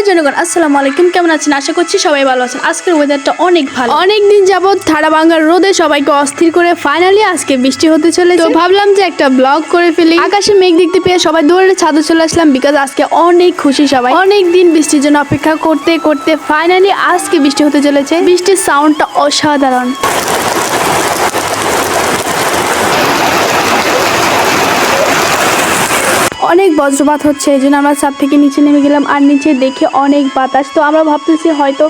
Hello জনগণ আসসালামু আলাইকুম। কেমন আছেন? আশা করছি সবাই ভালো আছেন। আজকের ওয়েদারটা অনেক ভালো। অনেক দিন যাবত ঠাড়া ভাঙ্গার রোদে সবাইকে অস্থির করে ফাইনালি আজকে বৃষ্টি হতে চলে তো ভাবলাম যে একটা ব্লগ করে ফেলি। আকাশে মেঘ দেখতে পেয়ে সবাই দৌড়ে ছাদে চলে আসলাম বিকজ আজকে অনেক খুশি সবাই। অনেক দিন বৃষ্টির জন্য অপেক্ষা করতে করতে ফাইনালি আজকে বৃষ্টি হতে চলেছে। বৃষ্টির সাউন্ডটা অসাধারণ। অনেক বজ্রপাত হচ্ছে, এই জন্য আমরা ছাদ থেকে নিচে নেমে গেলাম আর নিচে দেখে অনেক বাতাস। তো আমরা ভাবতেছি হয়তো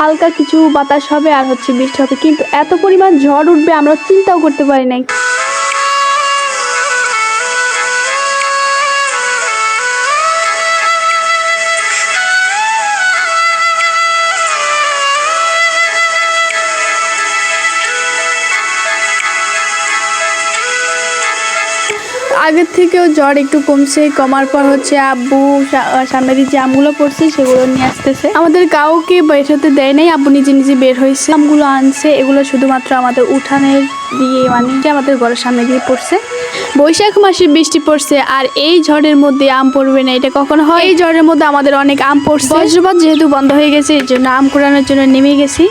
হালকা কিছু বাতাস হবে আর হচ্ছে বৃষ্টি হবে, কিন্তু এত পরিমাণ ঝড় উঠবে আমরা চিন্তাও করতে পারি নাই। আগের থেকেও জ্বর একটু কমছে, কমার পর হচ্ছে আব্বু, সা- সামনে দিয়ে যে আমগুলো পড়ছে সেগুলো নিয়ে আসতেছে। আমাদের কাউকে বের হতে দেয় নাই, আব্বু নিজে নিজে বের হয়েছে। আমগুলো আনছে, এগুলো শুধুমাত্র আমাদের উঠানের দিয়ে মানে আমাদের ঘরের সামনে দিয়ে পড়ছে। বৈশাখ মাসে বৃষ্টি পড়ছে, আর এই ঝড়ের মধ্যে আম পড়বে না, এটা কখনো হয়? এই ঝড়ের মধ্যে আমাদের অনেক আম পড়ছে। বজ্রপাত যেহেতু বন্ধ হয়ে গেছে, এর জন্য আম কুড়ানোর জন্য নেমে গেছি।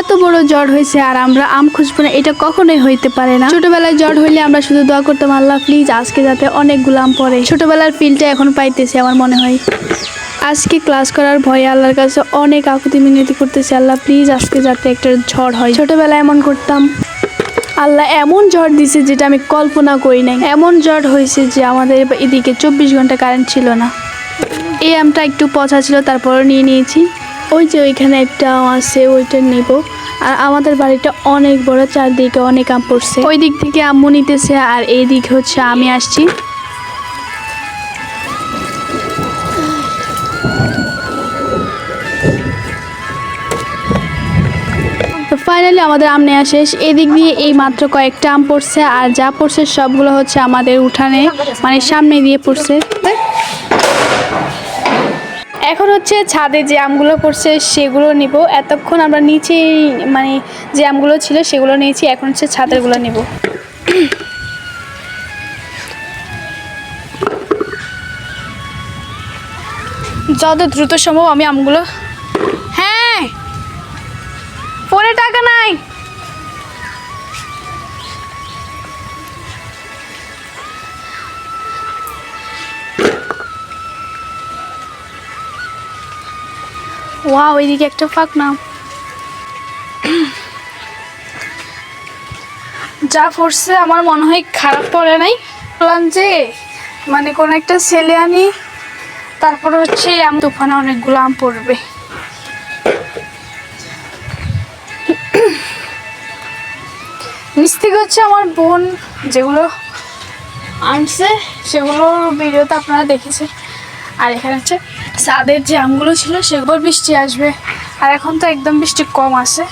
এত বড় জ্বর হয়েছে আর আমরা আম খুঁজবো না, এটা কখনোই হইতে পারে না। ছোটবেলায় জ্বর হইলে আমরা শুধু দোয়া করতাম, আল্লাহ প্লিজ আজকে যাতে অনেক গুলাম পড়ে। ছোটবেলার ফিলটা এখন পাইতেছি আমার মনে হয়। আজকে ক্লাস করার ভয়ে আল্লাহর কাছে অনেক আকুতি মিনতি করতেছি, আল্লাহ প্লিজ আজকে যাতে একটা ঝড় হয়। ছোটবেলায় এমন করতাম, আল্লাহ, এমন ঝড় দিছে যেটা আমি কল্পনা করি নাই। এমন ঝড় হয়েছে যে আমাদের এদিকে চব্বিশ ঘণ্টা কারেন্ট ছিল না। এই আমটা একটু পচা ছিল তারপরে নিয়ে নিয়েছি। ওই যে ওইখানে একটা আছে, ওইটা নিব। আর আমাদের বাড়িটা অনেক বড়, চারদিকে অনেক আম পড়ছে। ওই দিক থেকে আম্মু নিতেছে, আর এই দিক হচ্ছে আমি আসছি। ফাইনালি আমাদের আম নেওয়া শেষ। এদিক দিয়ে এই মাত্র কয়েকটা আম পড়ছে, আর যা পড়ছে সবগুলো হচ্ছে আমাদের উঠানে মানে সামনে দিয়ে পড়ছে। এখন হচ্ছে ছাদে যে আমগুলো পড়ছে সেগুলো নিব। এতক্ষণ আমরা নিচে মানে যে আমগুলো ছিল সেগুলো নিয়েছি, এখন হচ্ছে ছাদেরগুলো নেব। যত দ্রুত সম্ভব আমি আমগুলো হ্যাঁ! ফোনে টাকা ওয়াও, এদিকে একটা ফাঁক নাম যা পড়ছে আমার মনে হয় খারাপ পড়ে নাই। বললাম যে মানে কোনো একটা ছেলে আনি, তারপর হচ্ছে আম তুফানে অনেকগুলো আম পড়বে। থেকে হচ্ছে আমার বোন যেগুলো আনছে সেগুলোর ভিডিওতে আপনারা দেখেছেন। আর এখানে হচ্ছে ছাদের যে আমগুলো ছিল সেগুলো বৃষ্টি আসবে। আর এখন তো একদম বৃষ্টি কম আছে।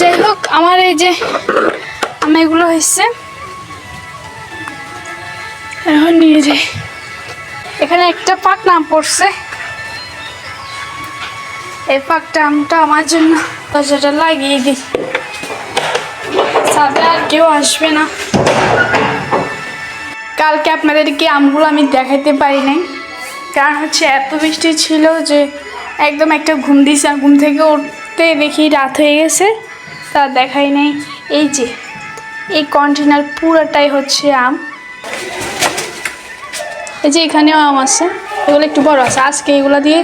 যাই হোক, আমার এই যে আমি এগুলো হয়েছে, এখন নিয়ে যাই। এখানে একটা পাক নাম পড়ছে। এই পাকটা আমটা আমার জন্য। দরজাটা লাগিয়ে দিই। ছাদে আর কেউ আসবে না। কালকে আপনাদেরকে আমগুলো আমি দেখাইতে পারি নাই। কারণ হচ্ছে এত বৃষ্টি ছিল যে একদম একটা ঘুম দিয়েছে আর ঘুম থেকে উঠতে দেখি রাত হয়ে গেছে, তা দেখাই নেই। এই যে, এই কন্টেনার পুরোটাই হচ্ছে আম। এই যে এখানেও আম আছে। এগুলো একটু বড় আছে। আজকে এগুলো দিয়ে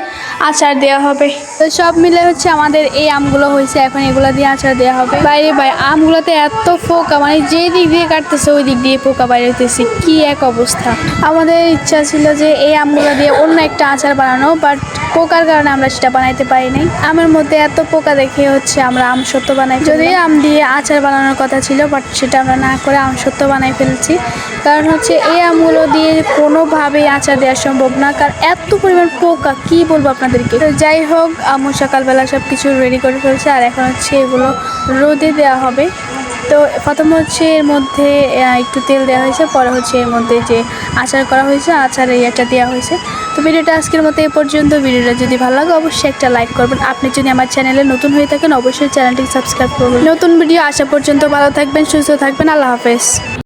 আচার দেওয়া হবে। তো সব মিলে হচ্ছে আমাদের এই আমগুলো হয়েছে। এখন এগুলো দিয়ে আচার দেওয়া হবে। বাইরে বাইরে আমগুলোতে এত পোকা মানে যে দিক দিয়ে কাটতেছে ওই দিক দিয়ে পোকা বাইরে হইতেছে কি এক অবস্থা। আমাদের ইচ্ছা ছিল যে এই আমগুলো দিয়ে অন্য একটা আচার বানানো বাট পোকার কারণে আমরা সেটা বানাইতে পারি নাই। আমের মধ্যে এত পোকা দেখে হচ্ছে আমরা আম সত্য বানাই যদি আম দিয়ে আচার বানানোর কথা ছিল বাট সেটা আমরা না করে আম সত্য বানাই ফেলছি। কারণ হচ্ছে এই আমগুলো দিয়ে কোনোভাবেই আচার দেওয়া সম্ভব না। কারণ এত পরিমাণ পোকা, কি বলব আপনাদেরকে? তো যাই হোক আমু সকালবেলা সব কিছু রেডি করে ফেলছে, আর এখন হচ্ছে এগুলো রোদে দেওয়া হবে। তো প্রথম হচ্ছে এর মধ্যে একটু তেল দেওয়া হয়েছে, পরে হচ্ছে এর মধ্যে যে আচার করা হয়েছে আচার এই একটা দেওয়া হয়েছে। তো ভিডিওটা আজকের মতো এ পর্যন্ত। ভিডিওটা যদি ভালো লাগে, অবশ্যই একটা লাইক করবেন। আপনি যদি আমার চ্যানেলে নতুন হয়ে থাকেন, অবশ্যই চ্যানেলটি সাবস্ক্রাইব করবেন। নতুন ভিডিও আসা পর্যন্ত ভালো থাকবেন, সুস্থ থাকবেন। আল্লাহ হাফেজ।